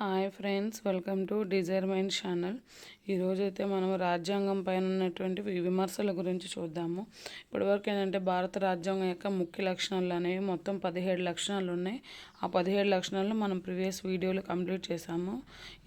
Hi friends welcome to desire mind channel. ఈరోజు అయితే మనం రాజ్యాంగం పైన ఉన్నటువంటి విమర్శల గురించి చూద్దాము. ఇప్పటివరకు ఏంటంటే భారత రాజ్యాంగం యొక్క ముఖ్య లక్షణాలు అనేవి మొత్తం పదిహేడు లక్షణాలు ఉన్నాయి. ఆ పదిహేడు లక్షణాలను మనం ప్రీవియస్ వీడియోలో కంప్లీట్ చేసాము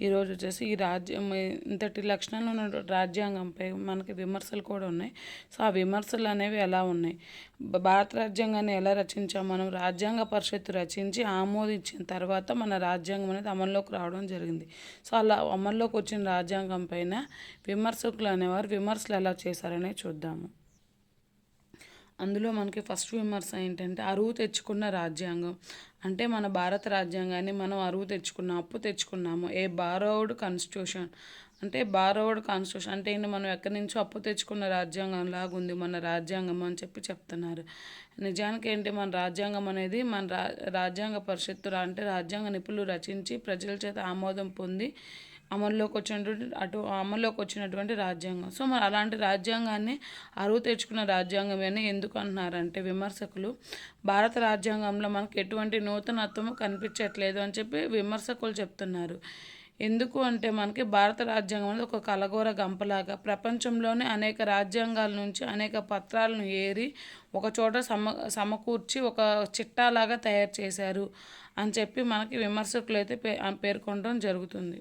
ఈరోజు వచ్చేసి ఈ రాజ్యం ఇంతటి లక్షణాలు ఉన్న రాజ్యాంగంపై మనకి విమర్శలు కూడా ఉన్నాయి. సో ఆ విమర్శలు అనేవి ఎలా ఉన్నాయి? భారత రాజ్యాంగాన్ని ఎలా రచించాం మనం? రాజ్యాంగ పరిషత్తు రచించి ఆమోదించిన తర్వాత మన రాజ్యాంగం అనేది అమల్లోకి రావడం జరిగింది. సో అలా అమల్లోకి వచ్చిన రాజ్యాంగం పైన విమర్శకులు అనేవారు విమర్శలు ఎలా చేశారనే చూద్దాము. అందులో మనకి ఫస్ట్ విమర్శ ఏంటంటే అరువు తెచ్చుకున్న రాజ్యాంగం. అంటే మన భారత రాజ్యాంగాన్ని మనం అరువు తెచ్చుకున్నాం అప్పు తెచ్చుకున్నాము. ఏ బారోవుడ్ కాన్స్టిట్యూషన్ అంటే బారోవర్డ్ కాన్స్టిట్యూషన్ అంటే ఏంటి మనం ఎక్కడి నుంచో అప్పు తెచ్చుకున్న రాజ్యాంగం లాగా ఉంది మన రాజ్యాంగం అని చెప్పి చెప్తున్నారు. నిజానికి ఏంటి? మన రాజ్యాంగం అనేది మన రా రాజ్యాంగ పరిషత్తు అంటే రాజ్యాంగ నిపుణులు రచించి ప్రజల చేత ఆమోదం పొంది అమల్లోకి వచ్చినటువంటి అటు అమల్లోకి వచ్చినటువంటి రాజ్యాంగం. సో మరి అలాంటి రాజ్యాంగాన్ని అరువు తెచ్చుకున్న రాజ్యాంగం అని ఎందుకు అంటున్నారంటే విమర్శకులు భారత రాజ్యాంగంలో మనకు ఎటువంటి నూతనత్వము కనిపించట్లేదు అని చెప్పి విమర్శకులు చెప్తున్నారు. ఎందుకు అంటే మనకి భారత రాజ్యాంగం అనేది ఒక కలగోర గంపలాగా ప్రపంచంలోనే అనేక రాజ్యాంగాల నుంచి అనేక పత్రాలను ఏరి ఒక చోట సమ సమకూర్చి ఒక చిట్టాలాగా తయారు చేశారు అని చెప్పి మనకి విమర్శకులు అయితే పే పేర్కొనడం జరుగుతుంది.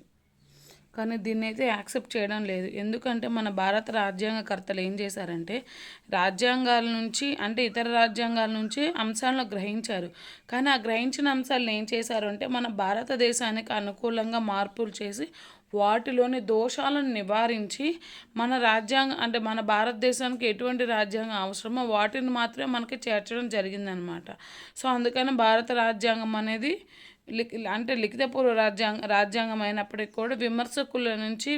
కానీ దీన్ని అయితే యాక్సెప్ట్ చేయడం లేదు. ఎందుకంటే మన భారత రాజ్యాంగకర్తలు ఏం చేశారంటే రాజ్యాంగాల నుంచి అంటే ఇతర రాజ్యాంగాల నుంచి అంశాలను గ్రహించారు. కానీ ఆ గ్రహించిన అంశాలను ఏం చేశారు అంటే మన భారతదేశానికి అనుకూలంగా మార్పులు చేసి వాటిలోని దోషాలను నివారించి మన రాజ్యాంగం అంటే మన భారతదేశానికి ఎటువంటి రాజ్యాంగం అవసరమో వాటిని మాత్రమే మనకి చేర్చడం జరిగిందనమాట. సో అందుకని భారత రాజ్యాంగం అనేది అంటే లిఖితపూర్వ రాజ్యాంగ రాజ్యాంగం అయినప్పటికీ కూడా విమర్శకుల నుంచి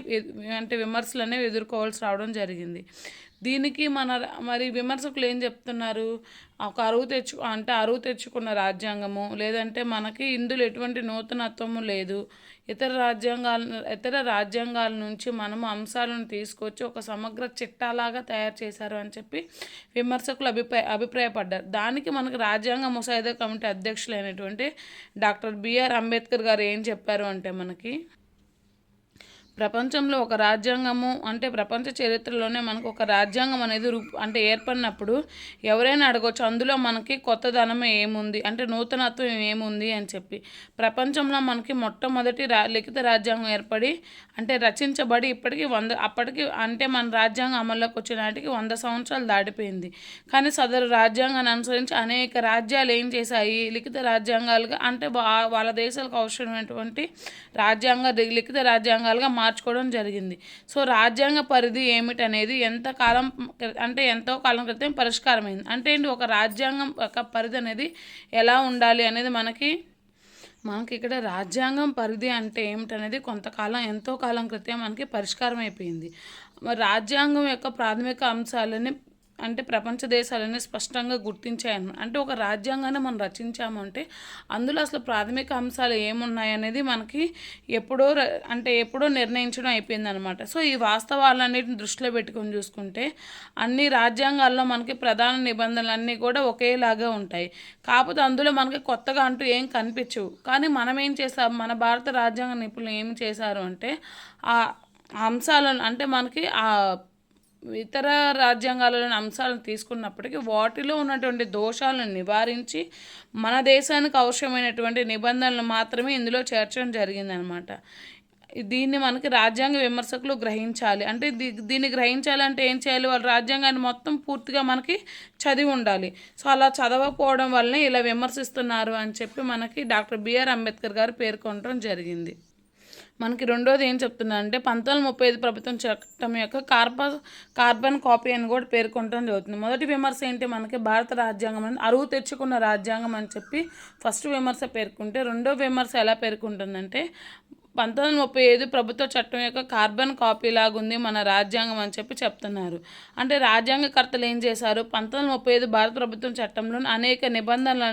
అంటే విమర్శలు అనేవి ఎదుర్కోవాల్సి రావడం జరిగింది. దీనికి మన మరి విమర్శకులు ఏం చెప్తున్నారు? ఒక అరువు తెచ్చు అంటే అరువు తెచ్చుకున్న రాజ్యాంగము లేదంటే మనకి ఇందులో ఎటువంటి నూతనత్వము లేదు. ఇతర రాజ్యాంగాల ఇతర రాజ్యాంగాల నుంచి మనము అంశాలను తీసుకొచ్చి ఒక సమగ్ర చిట్టాలాగా తయారు చేశారు అని చెప్పి విమర్శకులు అభిప్రాయ అభిప్రాయపడ్డారు. దానికి మనకు రాజ్యాంగ ముసాయిదా committee అధ్యక్షులైనటువంటి doctor B R Ambedkar garu ఏం చెప్పారు అంటే మనకి ప్రపంచంలో ఒక రాజ్యాంగము అంటే ప్రపంచ చరిత్రలోనే మనకు ఒక రాజ్యాంగం అనేది రూప అంటే ఏర్పడినప్పుడు ఎవరైనా అడగవచ్చు అందులో మనకి కొత్తదనం ఏముంది అంటే నూతనత్వం ఏముంది అని చెప్పి. ప్రపంచంలో మనకి మొట్టమొదటి రా లిఖిత రాజ్యాంగం ఏర్పడి అంటే రచించబడి ఇప్పటికీ వంద అప్పటికి అంటే మన రాజ్యాంగం అమల్లోకి వచ్చిన నాటికి వంద సంవత్సరాలు దాటిపోయింది. కానీ సదరు రాజ్యాంగాన్ని అనుసరించి అనేక రాజ్యాలు ఏం చేశాయి? లిఖిత రాజ్యాంగాలుగా అంటే వాళ్ళ దేశాలకు అవసరమైనటువంటి రాజ్యాంగ లిఖిత రాజ్యాంగాలుగా మార్చుకోవడం జరిగింది. సో రాజ్యాంగ పరిధి ఏమిటనేది ఎంత కాలం అంటే ఎంతో కాలం క్రితం పరిష్కారమైంది. అంటే ఏంటి ఒక రాజ్యాంగం యొక్క పరిధి అనేది ఎలా ఉండాలి అనేది మనకి మనకి ఇక్కడ రాజ్యాంగం పరిధి అంటే ఏమిటనేది కొంతకాలం ఎంతో కాలం క్రితం మనకి పరిష్కారం అయిపోయింది రాజ్యాంగం యొక్క ప్రాథమిక అంశాలని అంటే ప్రపంచ దేశాలని స్పష్టంగా గుర్తించాయన్న అంటే ఒక రాజ్యాంగాన్ని మనం రచించామంటే అందులో అసలు ప్రాథమిక అంశాలు ఏమున్నాయి అనేది మనకి ఎప్పుడో ర- అంటే ఎప్పుడో నిర్ణయించడం అయిపోయిందనమాట సో ఈ వాస్తవాలన్నిటిని దృష్టిలో పెట్టుకొని చూసుకుంటే అన్ని రాజ్యాంగాల్లో మనకి ప్రధాన నిబంధనలు అన్నీ కూడా ఒకేలాగా ఉంటాయి. కాకపోతే అందులో మనకి కొత్తగా అంటూ ఏం కనిపించవు. కానీ మనం ఏం చేసాం మన భారత రాజ్యాంగ నిపుణులు ఏం చేశారు అంటే ఆ అంశాలను అంటే మనకి ఆ ఇతర రాజ్యాంగాలలోని అంశాలను తీసుకున్నప్పటికీ వాటిలో ఉన్నటువంటి దోషాలను నివారించి మన దేశానికి అవసరమైనటువంటి నిబంధనలు మాత్రమే ఇందులో చేర్చడం జరిగిందనమాట దీన్ని మనకి రాజ్యాంగ విమర్శకులు గ్రహించాలి. అంటే దీ దీన్ని గ్రహించాలంటే ఏం చేయాలి? వాళ్ళు రాజ్యాంగాన్ని మొత్తం పూర్తిగా మనకి చదివి ఉండాలి. సో అలా చదవకపోవడం వల్లనే ఇలా విమర్శిస్తున్నారు అని చెప్పి మనకి డాక్టర్ బిఆర్ అంబేద్కర్ గారు పేర్కొనడం జరిగింది. మనకి రెండోది ఏం చెప్తున్నా అంటే పంతొమ్మిది ముప్పై ఐదు ప్రభుత్వం చట్టం యొక్క కార్బ కార్బన్ కాపీ అని కూడా పేర్కొనడం జరుగుతుంది. మొదటి విమర్శ ఏంటి? మనకి భారత రాజ్యాంగం అని అరువు తెచ్చుకున్న రాజ్యాంగం అని చెప్పి ఫస్ట్ విమర్శ పేర్కొంటే రెండో విమర్శ ఎలా పేర్కొంటుందంటే పంతొమ్మిది ముప్పై ఐదు ప్రభుత్వ చట్టం యొక్క కార్బన్ కాపీ లాగుంది మన రాజ్యాంగం అని చెప్పి చెప్తున్నారు. అంటే రాజ్యాంగకర్తలు ఏం చేశారు? పంతొమ్మిది ముప్పై ఐదు భారత ప్రభుత్వం చట్టంలో అనేక నిబంధనలు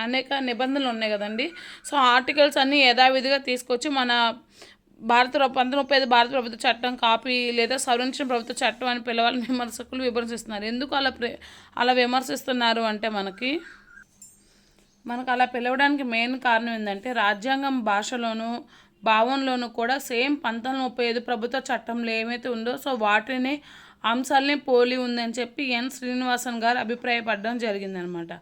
అనేక నిబంధనలు ఉన్నాయి కదండి. సో ఆర్టికల్స్ అన్నీ యథావిధిగా తీసుకొచ్చి మన భారత పంతొమ్మిది ముప్పై ఐదు భారత ప్రభుత్వ చట్టం కాపీ లేదా సవరించిన ప్రభుత్వ చట్టం అని పిలవాలని విమర్శకులు విమర్శిస్తున్నారు. ఎందుకు అలా ప్రే అలా విమర్శిస్తున్నారు అంటే మనకి మనకు అలా పిలవడానికి మెయిన్ కారణం ఏంటంటే రాజ్యాంగం భాషలోనూ భావంలోనూ కూడా సేమ్ పంతొమ్మిది ముప్పై ఐదు ప్రభుత్వ చట్టంలో ఏమైతే ఉందో సో వాటిని అంశాలని పోలి ఉందని చెప్పి ఎన్ శ్రీనివాసన్ గారు అభిప్రాయపడడం జరిగిందనమాట.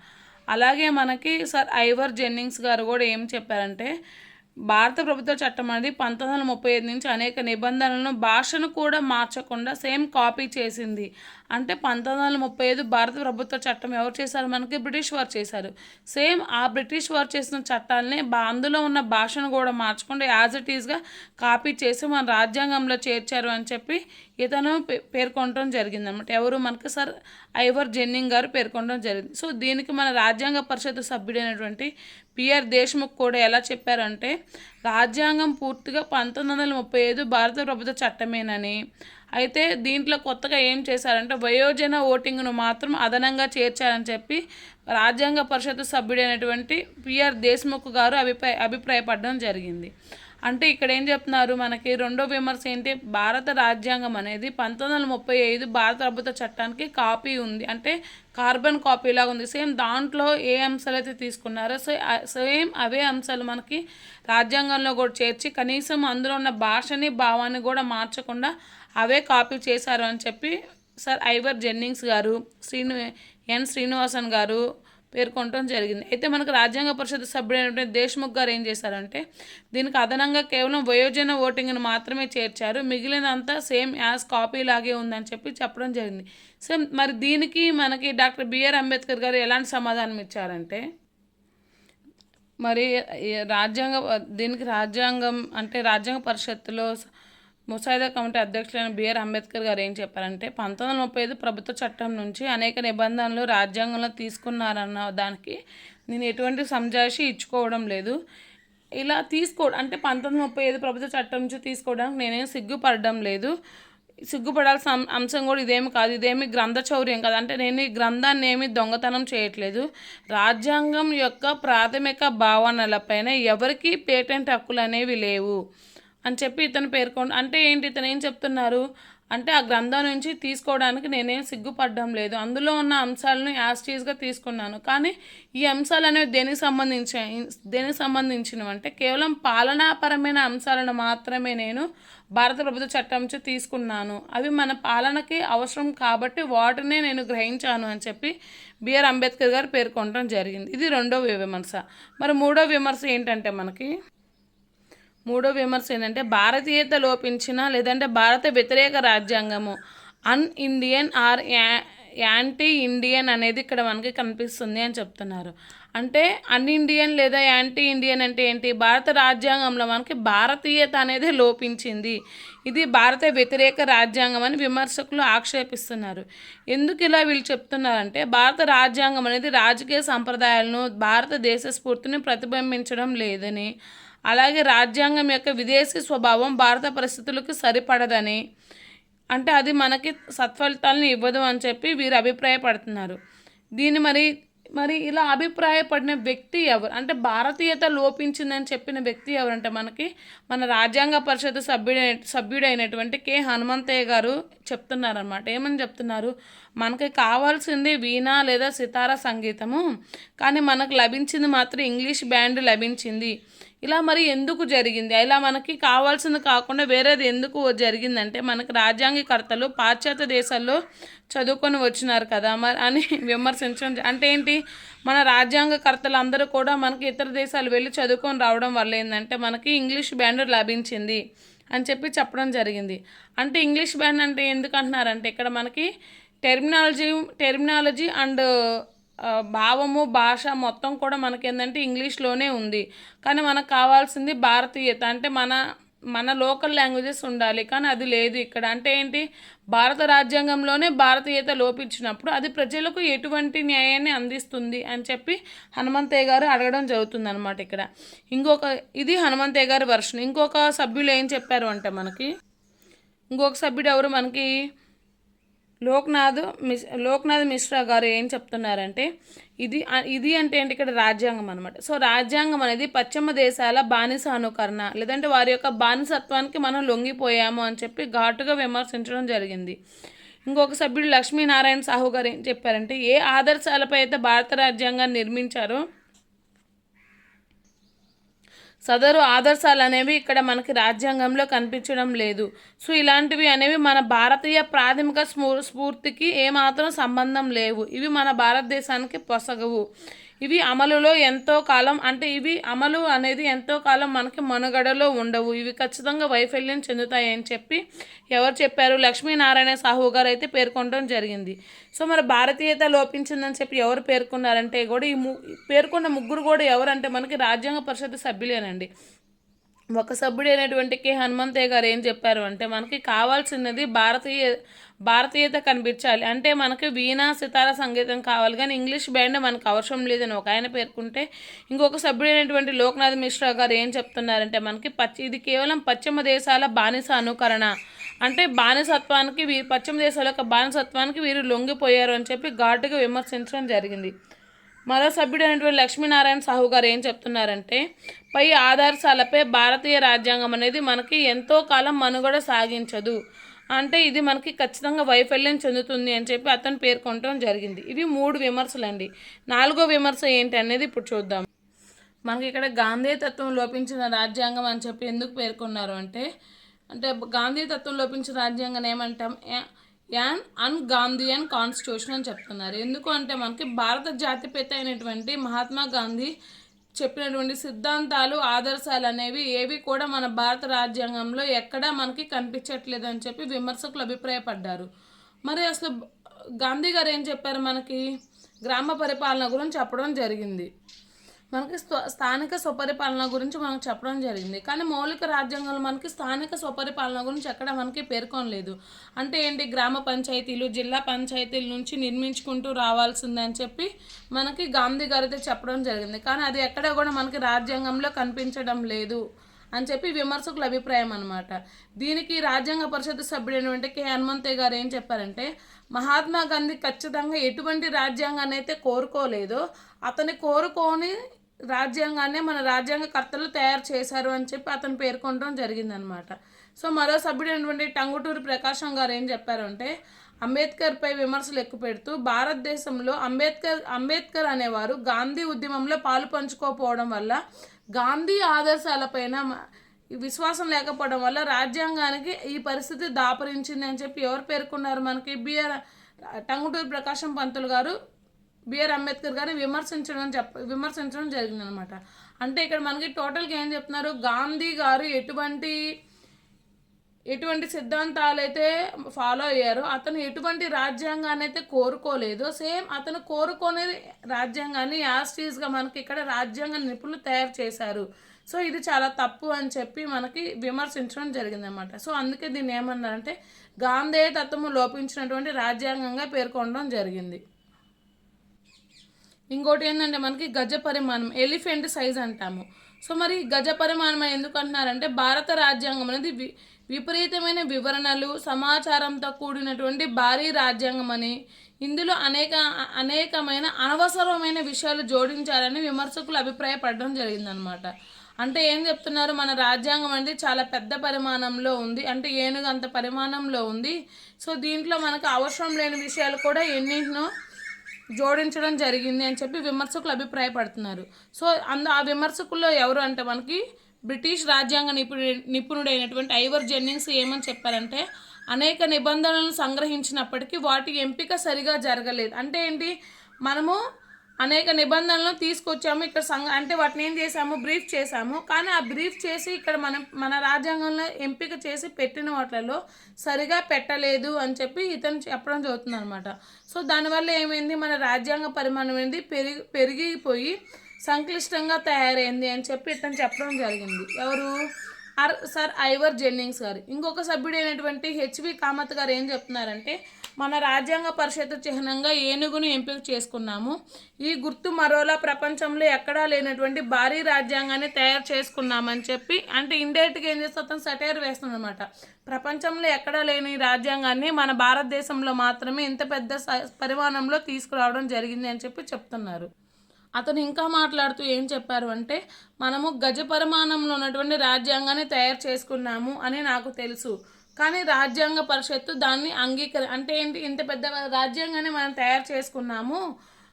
అలాగే మనకి సార్ ఐవర్ జెన్నింగ్స్ గారు కూడా ఏం చెప్పారంటే భారత ప్రభుత్వ చట్టం అనేది పంతొమ్మిది వందల ముప్పై ఐదు నుంచి అనేక నిబంధనలను భాషను కూడా మార్చకుండా సేమ్ కాపీ చేసింది. అంటే పంతొమ్మిది వందల ముప్పై ఐదు భారత ప్రభుత్వ చట్టం ఎవరు చేశారు? మనకి బ్రిటిష్ వారు చేశారు. సేమ్ ఆ బ్రిటిష్ వారు చేసిన చట్టాలని అందులో ఉన్న భాషను కూడా మార్చకుండా యాజ్ ఇట్ ఈస్గా కాపీ చేసి మన రాజ్యాంగంలో చేర్చారు అని చెప్పి ఇతను పే- పేర్కొనడం జరిగింది అనమాట ఎవరు? మనకి సార్ ఐవర్ జెన్నింగ్ గారు పేర్కొనడం జరిగింది. సో దీనికి మన రాజ్యాంగ పరిషత్ సభ్యుడైనటువంటి పిఆర్ దేశ్ముఖ్ కూడా ఎలా చెప్పారంటే రాజ్యాంగం పూర్తిగా పంతొమ్మిది వందల ముప్పై ఐదు భారత ప్రభుత్వ చట్టమేనని అయితే దీంట్లో కొత్తగా ఏం చేశారంటే వయోజన ఓటింగ్ను మాత్రం అదనంగా చేర్చారని చెప్పి రాజ్యాంగ పరిషత్ సభ్యుడైనటువంటి పిఆర్ దేశ్ముఖ్ గారు అభిప్రాయ అభిప్రాయపడడం జరిగింది. అంటే ఇక్కడ ఏం చెప్తున్నారు? మనకి రెండో విమర్శ ఏంటి? భారత రాజ్యాంగం అనేది పంతొమ్మిది వందల ముప్పై ఐదు భారత ప్రభుత్వ చట్టానికి కాపీ ఉంది. అంటే కార్బన్ కాపీ లాగా ఉంది. సేమ్ దాంట్లో ఏ అంశాలు అయితే తీసుకున్నారో సో సేమ్ అవే అంశాలు మనకి రాజ్యాంగంలో కూడా చేర్చి కనీసం అందులో ఉన్న భాషని భావాన్ని కూడా మార్చకుండా అవే కాపీ చేశారు అని చెప్పి సార్ ఐవర్ జెన్నింగ్స్ గారు శ్రీను ఎన్ శ్రీనివాసన్ గారు పేర్కొనడం జరిగింది. అయితే మనకు రాజ్యాంగ పరిషత్ సభ్యుడైనటువంటి దేశ్ముఖ్ గారు ఏం చేశారంటే దీనికి అదనంగా కేవలం వయోజన ఓటింగ్ను మాత్రమే చేర్చారు. మిగిలినంతా సేమ్ యాజ్ కాపీ లాగే ఉందని చెప్పి చెప్పడం జరిగింది. సో మరి దీనికి మనకి డాక్టర్ బిఆర్ అంబేద్కర్ గారు ఎలాంటి సమాధానం ఇచ్చారంటే మరి రాజ్యాంగ దీనికి రాజ్యాంగం అంటే రాజ్యాంగ పరిషత్తులో ముసాయిదా కమిటీ అధ్యక్షులైన బిఆర్ అంబేద్కర్ గారు ఏం చెప్పారంటే పంతొమ్మిది వందల ముప్పై ఐదు ప్రభుత్వ చట్టం నుంచి అనేక నిబంధనలు రాజ్యాంగంలో తీసుకున్నారన్న దానికి నేను ఎటువంటి సంజాయిషి ఇచ్చుకోవడం లేదు. ఇలా తీసుకో అంటే పంతొమ్మిది ముప్పై ఐదు ప్రభుత్వ చట్టం నుంచి తీసుకోవడానికి నేనేం సిగ్గుపడడం లేదు. సిగ్గుపడాల్సిన అంశం కూడా ఇదేమి కాదు. ఇదేమి గ్రంథ చౌర్యం కాదు. అంటే నేను ఈ గ్రంథాన్ని ఏమి దొంగతనం చేయట్లేదు. రాజ్యాంగం యొక్క ప్రాథమిక భావనలపైన ఎవరికీ పేటెంట్ హక్కులు అనేవి లేవు. అని చెప్పి ఇతను పేర్కొండు అంటే ఏంటి ఇతను ఏం చెప్తున్నారు? అంటే ఆ గ్రంథం నుంచి తీసుకోవడానికి నేనేం సిగ్గుపడడం లేదు. అందులో ఉన్న అంశాలను యాస్టీజ్గా తీసుకున్నాను. కానీ ఈ అంశాలు అనేవి దేనికి సంబంధించి దేనికి సంబంధించినవి అంటే కేవలం పాలనాపరమైన అంశాలను మాత్రమే నేను భారత ప్రభుత్వ చట్టం నుంచి తీసుకున్నాను. అవి మన పాలనకి అవసరం కాబట్టి వాటినే నేను గ్రహించాను అని చెప్పి బిఆర్ అంబేద్కర్ గారు పేర్కొనడం జరిగింది. ఇది రెండో విమర్శ. మరి మూడో విమర్శ ఏంటంటే మనకి మూడో విమర్శ ఏంటంటే భారతీయత లోపించిన లేదంటే భారత వ్యతిరేక రాజ్యాంగము అన్ ఇండియన్ ఆర్ యా- యాంటీ ఇండియన్ అనేది ఇక్కడ మనకి కనిపిస్తుంది అని చెప్తున్నారు. అంటే అన్ ఇండియన్ లేదా యాంటీ ఇండియన్ అంటే ఏంటి? భారత రాజ్యాంగంలో మనకి భారతీయత అనేది లోపించింది. ఇది భారత వ్యతిరేక రాజ్యాంగం అని విమర్శకులు ఆక్షేపిస్తున్నారు. ఎందుకు ఇలా వీళ్ళు చెప్తున్నారంటే భారత రాజ్యాంగం అనేది రాజకీయ సంప్రదాయాలను భారతదేశ స్ఫూర్తిని ప్రతిబింబించడం లేదని అలాగే రాజ్యాంగం యొక్క విదేశీ స్వభావం భారత పరిస్థితులకు సరిపడదని. అంటే అది మనకి సత్ఫలితాలను ఇవ్వదు అని చెప్పి వీరు అభిప్రాయపడుతున్నారు. దీన్ని మరి మరి ఇలా అభిప్రాయపడిన వ్యక్తి ఎవరు? అంటే భారతీయత లోపించిందని చెప్పిన వ్యక్తి ఎవరంటే మనకి మన రాజ్యాంగ పరిషత్ సభ్యుడై సభ్యుడైనటువంటి కె. హనుమంతయ్య గారు చెప్తున్నారనమాట ఏమని చెప్తున్నారు? మనకి కావాల్సింది వీణా లేదా సితారా సంగీతము. కానీ మనకు లభించింది మాత్రం ఇంగ్లీష్ బ్యాండ్ లభించింది. ఇలా మరి ఎందుకు జరిగింది? ఇలా మనకి కావాల్సింది కాకుండా వేరేది ఎందుకు జరిగిందంటే మనకు రాజ్యాంగకర్తలు పాశ్చాత్య దేశాల్లో చదువుకొని వచ్చినారు కదా మరి అని విమర్శించడం అంటే ఏంటి? మన రాజ్యాంగకర్తలు అందరూ కూడా మనకి ఇతర దేశాలు వెళ్ళి చదువుకొని రావడం వల్ల ఏంటంటే మనకి ఇంగ్లీష్ బ్యాండ్ లభించింది అని చెప్పి చెప్పడం జరిగింది. అంటే ఇంగ్లీష్ బ్యాండ్ అంటే ఎందుకు అంటున్నారంటే ఇక్కడ మనకి టెర్మినాలజీ టెర్మినాలజీ అండ్ భావము భాష మొత్తం కూడా మనకి ఏంటంటే ఇంగ్లీష్లోనే ఉంది. కానీ మనకు కావాల్సింది భారతీయత. అంటే మన మన లోకల్ లాంగ్వేజెస్ ఉండాలి. కానీ అది లేదు ఇక్కడ. అంటే ఏంటి? భారత రాజ్యాంగంలోనే భారతీయత లోపించినప్పుడు అది ప్రజలకు ఎటువంటి న్యాయాన్ని అందిస్తుంది అని చెప్పి హనుమంతయ్య గారు అడగడం జరుగుతుంది అనమాట ఇక్కడ. ఇంకొక ఇది హనుమంతయ్య గారి వర్షన్ ఇంకొక సభ్యులు ఏం చెప్పారు అంటే మనకి? ఇంకొక సభ్యుడు ఎవరు మనకి? లోక్నాథ్ మిస్ లోక్నాథ్ మిశ్రా గారు ఏం చెప్తున్నారంటే ఇది ఇది అంటే ఏంటి ఇక్కడ రాజ్యాంగం అనమాట సో రాజ్యాంగం అనేది పశ్చిమ దేశాల బానిస అనుకరణ లేదంటే వారి యొక్క బానిసత్వానికి మనం లొంగిపోయాము అని చెప్పి ఘాటుగా విమర్శించడం జరిగింది. ఇంకొక సభ్యుడు లక్ష్మీనారాయణ సాహు గారు ఏం చెప్పారంటే ఏ ఆదర్శాలపై అయితే భారత రాజ్యాంగాన్ని నిర్మించారో సదరు ఆదర్శాలు అనేవి ఇక్కడ మనకి రాజ్యాంగంలో కనిపించడం లేదు. సో ఇలాంటివి అనేవి మన భారతీయ ప్రాథమిక స్ఫూ స్ఫూర్తికి ఏమాత్రం సంబంధం లేవు. ఇవి మన భారతదేశానికి పొసగవు. ఇవి అమలులో ఎంతో కాలం అంటే ఇవి అమలు అనేది ఎంతో కాలం మనకి మనుగడలో ఉండవు. ఇవి ఖచ్చితంగా వైఫల్యం చెందుతాయని చెప్పి ఎవరు చెప్పారు? లక్ష్మీనారాయణ సాహు గారు అయితే పేర్కొనడం జరిగింది. సో మరి భారతీయత లోపించిందని చెప్పి ఎవరు పేర్కొన్నారంటే కూడా ఈ ము పేర్కొన్న ముగ్గురు కూడా ఎవరంటే మనకి రాజ్యాంగ పరిషత్ సభ్యులేనండి. ఒక సభ్యుడు అయినటువంటి కె. హనుమంతయ్య గారు ఏం చెప్పారు అంటే మనకి కావాల్సినది భారతీయ భారతీయత కనిపించాలి. అంటే మనకి వీణా సితార సంగీతం కావాలి. కానీ ఇంగ్లీష్ బ్యాండ్ మనకు అవసరం లేదని ఒక ఆయన పేర్కొంటే ఇంకొక సభ్యుడైనటువంటి లోక్నాథ్ మిశ్రా గారు ఏం చెప్తున్నారంటే మనకి పచ్చి ఇది కేవలం పశ్చిమ దేశాల బానిస అనుకరణ. అంటే బానిసత్వానికి వీ పశ్చిమ దేశాల యొక్క బానిసత్వానికి వీరు లొంగిపోయారు అని చెప్పి ఘాటుగా విమర్శించడం జరిగింది. మరో సభ్యుడైనటువంటి లక్ష్మీనారాయణ సాహు గారు ఏం చెప్తున్నారంటే పై ఆదర్శాలపై భారతీయ రాజ్యాంగం అనేది మనకి ఎంతో కాలం మనుగడ సాగించదు. అంటే ఇది మనకి ఖచ్చితంగా వైఫల్యం చెందుతుంది అని చెప్పి అతను పేర్కొనటం జరిగింది. ఇవి మూడు విమర్శలండి. నాలుగో విమర్శ ఏంటి అనేది ఇప్పుడు చూద్దాం. మనకి ఇక్కడ గాంధీ తత్వం లోపించిన రాజ్యాంగం అని చెప్పి ఎందుకు పేర్కొన్నారు అంటే అంటే గాంధీ తత్వం లోపించిన రాజ్యాంగం ఏమంటాం? యాన్ అన్ గాంధీయన్ కాన్స్టిట్యూషన్ అని చెప్తున్నారు. ఎందుకు అంటే మనకి భారత జాతిపిత అయినటువంటి మహాత్మా గాంధీ చెప్పినటువంటి సిద్ధాంతాలు ఆదర్శాలు అనేవి ఏవి కూడా మన భారత రాజ్యాంగంలో ఎక్కడా మనకి కనిపించట్లేదు అని చెప్పి విమర్శకులు అభిప్రాయపడ్డారు. మరి అసలు గాంధీ గారు ఏం చెప్పారు మనకి? గ్రామ పరిపాలన గురించి చెప్పడం జరిగింది. మనకి స్థానిక స్వపరిపాలన గురించి మనకు చెప్పడం జరిగింది. కానీ మౌలిక రాజ్యాంగంలో మనకి స్థానిక స్వపరిపాలన గురించి ఎక్కడ మనకి పేర్కొనలేదు. అంటే ఏంటి? గ్రామ పంచాయతీలు జిల్లా పంచాయతీల నుంచి నిర్మించుకుంటూ రావాల్సిందని చెప్పి మనకి గాంధీ గారు అయితే చెప్పడం జరిగింది. కానీ అది ఎక్కడ కూడా మనకి రాజ్యాంగంలో కనిపించడం లేదు అని చెప్పి విమర్శకుల అభిప్రాయం అనమాట దీనికి రాజ్యాంగ పరిషత్ సభ్యుడైనటువంటి కె. హనుమంతయ్య గారు ఏం చెప్పారంటే మహాత్మా గాంధీ ఖచ్చితంగా ఎటువంటి రాజ్యాంగాన్ని అయితే కోరుకోలేదో. అతని కోరుకోని రాజ్యాంగాన్ని మన రాజ్యాంగ కర్తలు తయారు చేశారు అని చెప్పి అతను పేర్కొనడం జరిగిందనమాట సో మరో సభ్యుడైనటువంటి టంగుటూరి ప్రకాశం గారు ఏం చెప్పారంటే అంబేద్కర్పై విమర్శలు ఎక్కువ పెడుతూ భారతదేశంలో అంబేద్కర్ అంబేద్కర్ అనేవారు గాంధీ ఉద్యమంలో పాలు పంచుకోకపోవడం వల్ల గాంధీ ఆదర్శాలపైన విశ్వాసం లేకపోవడం వల్ల రాజ్యాంగానికి ఈ పరిస్థితి దాపరించింది అని చెప్పి ఎవరు పేర్కొన్నారు మనకి? బిఆర్ టంగుటూరి ప్రకాశం పంతులు గారు బిఆర్ అంబేద్కర్ గారిని విమర్శించడం చెప్ప విమర్శించడం జరిగిందనమాట అంటే ఇక్కడ మనకి టోటల్గా ఏం చెప్తున్నారు? గాంధీ గారు ఎటువంటి ఎటువంటి సిద్ధాంతాలు అయితే ఫాలో అయ్యారో అతను ఎటువంటి రాజ్యాంగాన్ని అయితే కోరుకోలేదు సేమ్ అతను కోరుకునే రాజ్యాంగాన్ని యాస్టీస్గా మనకి ఇక్కడ రాజ్యాంగ నిపుణులు తయారు చేశారు. సో ఇది చాలా తప్పు అని చెప్పి మనకి విమర్శించడం జరిగిందనమాట సో అందుకే దీన్ని ఏమన్నారంటే గాంధేయ తత్వము లోపించినటువంటి రాజ్యాంగంగా పేర్కొనడం జరిగింది. ఇంకోటి ఏంటంటే మనకి గజ పరిమాణం ఎలిఫెంట్ సైజ్ అంటాము. సో మరి గజ పరిమాణం ఎందుకు అంటున్నారంటే భారత రాజ్యాంగం అనేది వి విపరీతమైన వివరణలు సమాచారంతో కూడినటువంటి భారీ రాజ్యాంగం అని ఇందులో అనేక అనేకమైన అనవసరమైన విషయాలు జోడించారని విమర్శకులు అభిప్రాయపడడం జరిగిందనమాట. అంటే ఏం చెప్తున్నారు? మన రాజ్యాంగం అనేది చాలా పెద్ద పరిమాణంలో ఉంది అంటే ఏనుగు అంత పరిమాణంలో ఉంది. సో దీంట్లో మనకు అవసరం లేని విషయాలు కూడా ఎన్నింటినో జోడించడం జరిగింది అని చెప్పి విమర్శకులు అభిప్రాయపడుతున్నారు. సో అందు ఆ విమర్శకుల్లో ఎవరు అంటే మనకి బ్రిటిష్ రాజ్యాంగ నిపుణు నిపుణుడైనటువంటి ఐవర్ జెన్నింగ్స్ ఏమని చెప్పారంటే అనేక నిబంధనలను సంగ్రహించినప్పటికీ వాటి ఎంపిక సరిగా జరగలేదు. అంటే ఏంటి? మనము అనేక నిబంధనలు తీసుకొచ్చాము. ఇక్కడ సంఘ అంటే వాటిని ఏం చేసాము బ్రీఫ్ చేసాము కానీ ఆ బ్రీఫ్ చేసి ఇక్కడ మనం మన రాజ్యాంగంలో ఎంపిక చేసి పెట్టిన వాటిలో సరిగా పెట్టలేదు అని చెప్పి ఇతను చెప్పడం జరుగుతుంది అనమాట సో దానివల్ల ఏమైంది? మన రాజ్యాంగ పరిమాణం ఏంది? పెరిగి పెరిగిపోయి సంక్లిష్టంగా తయారైంది అని చెప్పి ఇతను చెప్పడం జరిగింది. ఎవరు? ఆర్ సార్ ఐవర్ జెన్నింగ్స్ గారు. ఇంకొక సభ్యుడైనటువంటి హెచ్వి కామత్ గారు ఏం చెప్తున్నారంటే మన రాజ్యాంగ పరిషత్ చిహ్నంగా ఏనుగును ఎంపిక చేసుకున్నాము. ఈ గుర్తు మరోలా ప్రపంచంలో ఎక్కడా లేనటువంటి భారీ రాజ్యాంగాన్ని తయారు చేసుకున్నామని చెప్పి అంటే ఇండైరెక్ట్గా ఏం చేస్తే అతను సటైర్ వేస్తుందన్నమాట. ప్రపంచంలో ఎక్కడా లేని రాజ్యాంగాన్ని మన భారతదేశంలో మాత్రమే ఇంత పెద్ద స- పరిమాణంలో తీసుకురావడం జరిగింది అని చెప్పి చెప్తున్నారు. అతను ఇంకా మాట్లాడుతూ ఏం చెప్పారు అంటే మనము గజ పరిమాణంలో ఉన్నటువంటి రాజ్యాంగాన్ని తయారు చేసుకున్నాము అని నాకు తెలుసు. కానీ రాజ్యాంగ పరిషత్తు దాన్ని అంగీకరి అంటే ఏంటి? ఇంత పెద్ద రాజ్యాంగాన్ని మనం తయారు చేసుకున్నాము.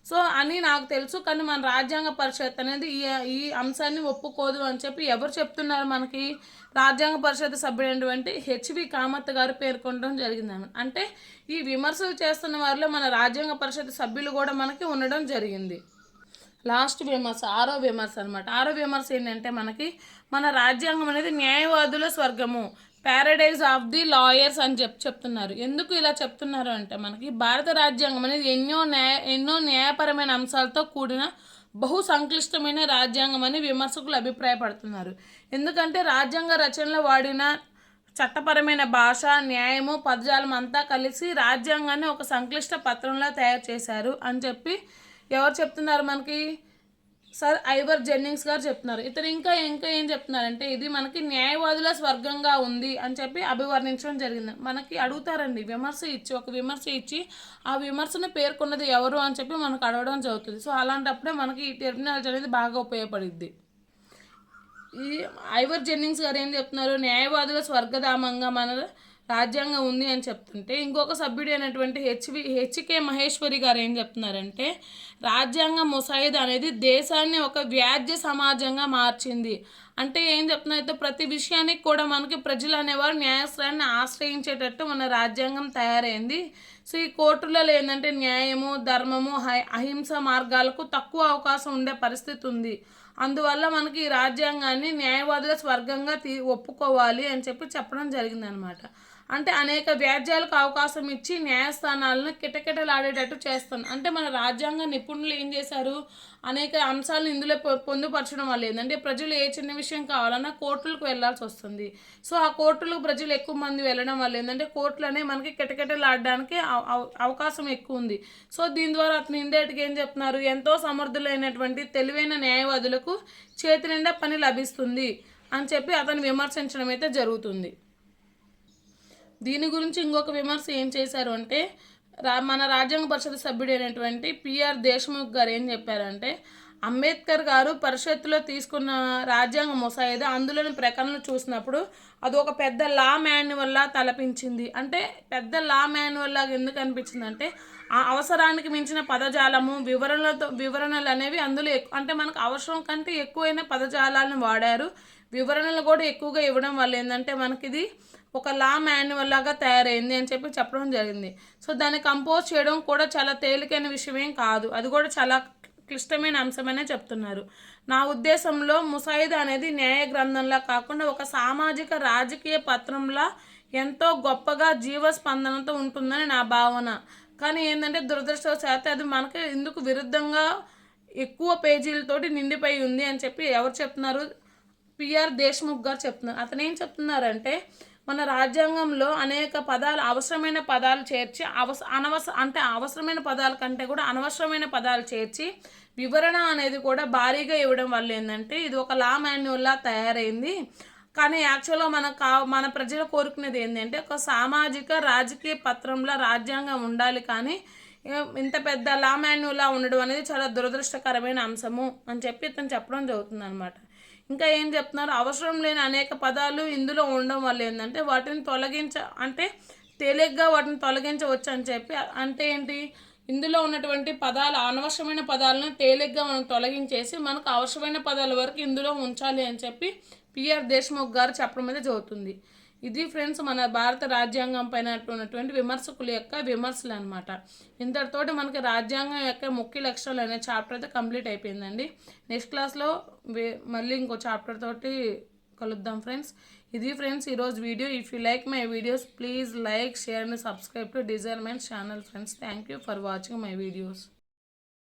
సో అని నాకు తెలుసు. కానీ మన రాజ్యాంగ పరిషత్ అనేది ఈ ఈ అంశాన్ని ఒప్పుకోదు అని చెప్పి ఎవరు చెప్తున్నారు మనకి? రాజ్యాంగ పరిషత్ సభ్యుడైనటువంటి హెచ్వి కామత్ గారు పేర్కొనడం జరిగింది అంటే ఈ విమర్శలు చేస్తున్న వారిలో మన రాజ్యాంగ పరిషత్ సభ్యులు కూడా మనకి ఉండడం జరిగింది. లాస్ట్ విమర్శ ఆరో విమర్శ అనమాట ఆరో విమర్శ ఏంటంటే మనకి మన రాజ్యాంగం అనేది న్యాయవాదుల స్వర్గము. ప్యారడైజ్ ఆఫ్ ది లాయర్స్ అని చెప్ చెప్తున్నారు. ఎందుకు ఇలా చెప్తున్నారు అంటే మనకి భారత రాజ్యాంగం అనేది ఎన్నో న్యాయ ఎన్నో న్యాయపరమైన అంశాలతో కూడిన బహు సంక్లిష్టమైన రాజ్యాంగం అని విమర్శకులు అభిప్రాయపడుతున్నారు. ఎందుకంటే రాజ్యాంగ రచనలో వాడిన చట్టపరమైన భాష న్యాయము పదజాలం అంతా కలిసి రాజ్యాంగాన్ని ఒక సంక్లిష్ట పత్రంలో తయారు చేశారు అని చెప్పి ఎవరు చెప్తున్నారు మనకి? సార్ ఐవర్ జెన్నింగ్స్ గారు చెప్తున్నారు. ఇతను ఇంకా ఇంకా ఏం చెప్తున్నారంటే ఇది మనకి న్యాయవాదుల స్వర్గంగా ఉంది అని చెప్పి అభివర్ణించడం జరిగింది. మనకి అడుగుతారండి విమర్శ ఇచ్చి ఒక విమర్శ ఇచ్చి ఆ విమర్శను పేర్కొన్నది ఎవరు అని చెప్పి మనకు అడగడం జరుగుతుంది. సో అలాంటప్పుడే మనకి ఈ టెర్మినాలజీ అనేది బాగా ఉపయోగపడుద్ది. ఈ ఐవర్ జెన్నింగ్స్ గారు ఏం చెప్తున్నారు? న్యాయవాదుల స్వర్గధామంగా మన రాజ్యాంగం ఉంది అని చెప్తుంటే ఇంకొక సభ్యుడు అయినటువంటి హెచ్వి హెచ్కే మహేశ్వరి గారు ఏం చెప్తున్నారంటే రాజ్యాంగ ముసాయిదా అనేది దేశాన్ని ఒక వ్యాజ్య సమాజంగా మార్చింది. అంటే ఏం చెప్తున్నారైతే ప్రతి విషయానికి కూడా మనకి ప్రజలు అనేవారు న్యాయస్థానాన్ని ఆశ్రయించేటట్టు మన రాజ్యాంగం తయారైంది. సో ఈ కోర్టులలో ఏంటంటే న్యాయము ధర్మము అహింస మార్గాలకు తక్కువ అవకాశం ఉండే పరిస్థితి ఉంది. అందువల్ల మనకి ఈ రాజ్యాంగాన్ని న్యాయవాదుల స్వర్గంగా తీ ఒప్పుకోవాలి అని చెప్పి చెప్పడం జరిగిందనమాట. అంటే అనేక వ్యాజ్యాలకు అవకాశం ఇచ్చి న్యాయస్థానాలను కిటకిటలాడేటట్టు చేస్తాను అంటే మన రాజ్యాంగ నిపుణులు ఏం చేశారు? అనేక అంశాలను ఇందులో పొందుపరచడం వల్ల ఏంటంటే ప్రజలు ఏ చిన్న విషయం కావాలన్నా కోర్టులకు వెళ్ళాల్సి వస్తుంది. సో ఆ కోర్టులకు ప్రజలు ఎక్కువ మంది వెళ్ళడం వల్ల ఏంటంటే కోర్టులు అనేవి మనకి కిటకిటలాడడానికి అవకాశం ఎక్కువ ఉంది. సో దీని ద్వారా అతను ఇండేట్గా ఏం చెప్తున్నారు? ఎంతో సమర్థులైనటువంటి తెలివైన న్యాయవాదులకు చేతి నిండా పని లభిస్తుంది అని చెప్పి అతను విమర్శించడం అయితే జరుగుతుంది. దీని గురించి ఇంకొక విమర్శ ఏం చేశారు అంటే రా మన రాజ్యాంగ పరిషత్ సభ్యుడైనటువంటి పిఆర్ దేశ్ముఖ్ గారు ఏం చెప్పారంటే అంబేద్కర్ గారు పరిషత్తులో తీసుకున్న రాజ్యాంగ ముసాయిదా అందులోని ప్రకటనలు చూసినప్పుడు అది ఒక పెద్ద లా మాన్యువల్లా తలపించింది. అంటే పెద్ద లా మాన్యువల్ లాగా ఎందుకు అనిపించింది అంటే ఆ అవసరానికి మించిన పదజాలము వివరణలతో వివరణలు అనేవి అందులో అంటే మనకు అవసరం కంటే ఎక్కువైన పదజాలాలను వాడారు. వివరణలు కూడా ఎక్కువగా ఇవ్వడం వల్ల ఏంటంటే మనకిది ఒక లా మాన్యువల్ లాగా తయారైంది అని చెప్పి చెప్పడం జరిగింది. సో దాన్ని కంపోజ్ చేయడం కూడా చాలా తేలికైన విషయమేం కాదు. అది కూడా చాలా క్లిష్టమైన అంశమనే చెప్తున్నారు. నా ఉద్దేశంలో ముసాయిదా అనేది న్యాయ గ్రంథంలా కాకుండా ఒక సామాజిక రాజకీయ పత్రంలా ఎంతో గొప్పగా జీవస్పందనతో ఉంటుందని నా భావన. కానీ ఏంటంటే దురదృష్టవశాత్తు అది మనకి ఎందుకు విరుద్ధంగా ఎక్కువ పేజీలతోటి నిండిపోయి ఉంది అని చెప్పి ఎవరు చెప్తున్నారు? పిఆర్ దేశ్ముఖ్ గారు చెప్తున్నారు. అతను ఏం చెప్తున్నారంటే మన రాజ్యాంగంలో అనేక పదాలు అవసరమైన పదాలు చేర్చి అవస అనవస అంటే అవసరమైన పదాల కంటే కూడా అనవసరమైన పదాలు చేర్చి వివరణ అనేది కూడా భారీగా ఇవ్వడం వల్ల ఏంటంటే ఇది ఒక లా మాన్యువల్లా తయారైంది. కానీ యాక్చువల్గా మన కా మన ప్రజలు కోరుకునేది ఏంటంటే ఒక సామాజిక రాజకీయ పత్రంలో రాజ్యాంగం ఉండాలి కానీ ఇంత పెద్ద లా మాన్యువల్లా ఉండడం అనేది చాలా దురదృష్టకరమైన అంశము అని చెప్పి ఇతను చెప్పడం జరుగుతుంది అనమాట ఇంకా ఏం చెప్తున్నారు? అవసరం లేని అనేక పదాలు ఇందులో ఉండడం వల్ల ఏంటంటే వాటిని తొలగించ అంటే తేలిగ్గా వాటిని తొలగించవచ్చు అని చెప్పి అంటే ఏంటి? ఇందులో ఉన్నటువంటి పదాలు అనవసరమైన పదాలను తేలిగ్గా మనం తొలగించేసి మనకు అవసరమైన పదాల వరకు ఇందులో ఉంచాలి అని చెప్పి పిఆర్ దేశ్ముఖ్ గారు చెప్పడం మీద చదువుతుంది ఇది ఫ్రెండ్స్ మన భారత రాజ్యాంగం పైన ఉన్నటువంటి విమర్శకుల యొక్క విమర్శలు అనమాట ఇంతటితోటి మనకి రాజ్యాంగం యొక్క ముఖ్య లక్ష్యాలు అనే చాప్టర్ అయితే కంప్లీట్ అయిపోయిందండి. నెక్స్ట్ క్లాస్లో మళ్ళీ ఇంకో చాప్టర్ తోటి కలుద్దాం ఫ్రెండ్స్. ఇది ఫ్రెండ్స్ ఈరోజు video. If you like my videos please like share and subscribe to డిజైర్మెంట్ channel friends thank you for watching my videos